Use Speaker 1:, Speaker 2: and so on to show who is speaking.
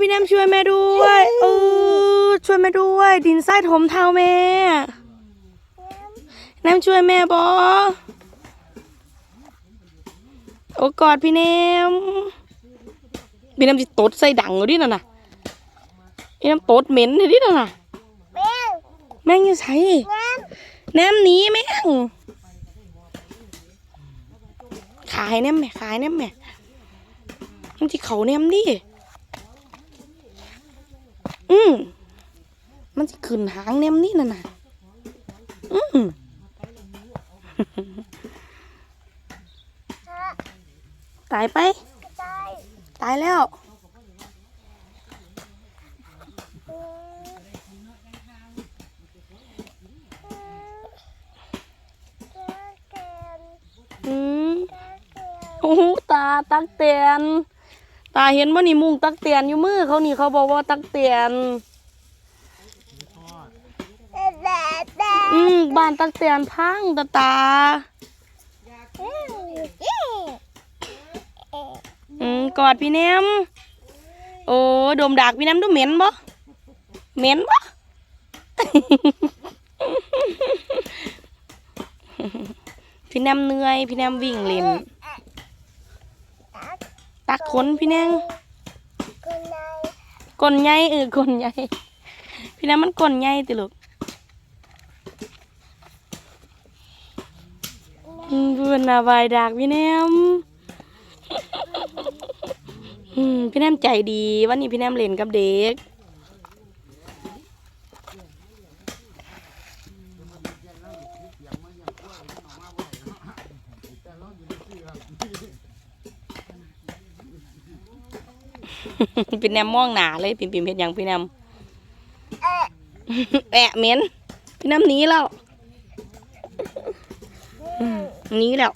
Speaker 1: พี่น้ำช่วยแม่ด้วยเออช่วยแม่ด้วย ดินทรายถมเท้าแม่น้ำช่วยแม่บอโอ้กอดพี่แนมพี่น้ำจะตดใส่ดังอยู่ดิน่ะน่ะพี่น้ำตดเหม็นอยู่ดิน่ะน่ะ
Speaker 2: แม่ง
Speaker 1: แม่งอยู่ใส่
Speaker 2: แม่ง
Speaker 1: แนมหนีแม่งขายแนมแม่ขายแนมแม่มันจะเขาแนมดิ อืมมันจะขึ้นหางแนมนี่น่ะน่ะอืมตายไป
Speaker 2: กระจาย
Speaker 1: ตายแล้ว อืมโอ้โหตาตักเตียน ตาเห็นว่านี่มุงตักเตียนอยู่มือเขานี่เขาบอกว่าตักเตียน
Speaker 2: แต่แต่
Speaker 1: อืมบ้านตักเตียนพังตาตา อืมกอดพี่แนมโอ้ดมดากพี่แนมดูเหม็นบ่เหม็นบ่พี่แนมเหนื่อย พี่แนมวิ่งเล่นตัก ขนพี่แนม
Speaker 2: คนใน
Speaker 1: ก้นใหญ่เออก้นใหญ่พี่แนมมันก้นใหญ่ติลูกอืมเพื่อนนาบายดากพี่แนมอืมพี่แนมใจดี วันนี้พี่แนมเล่นกับเด็ก พี่แนมมองหนาเลยปิ่มปิ่มเห็นยังพี่แนมแอะเหม็นพี่แนมหนีแล้วหนีแล้ว